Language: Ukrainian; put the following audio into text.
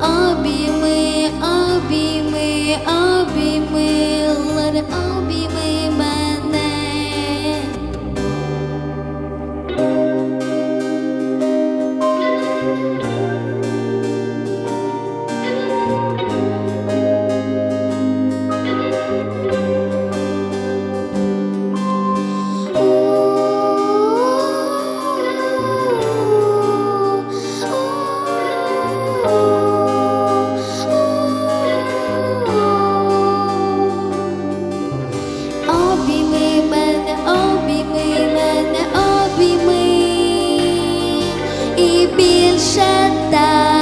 Obby, me, Obby, me, Obby, me, let it all. і більше так.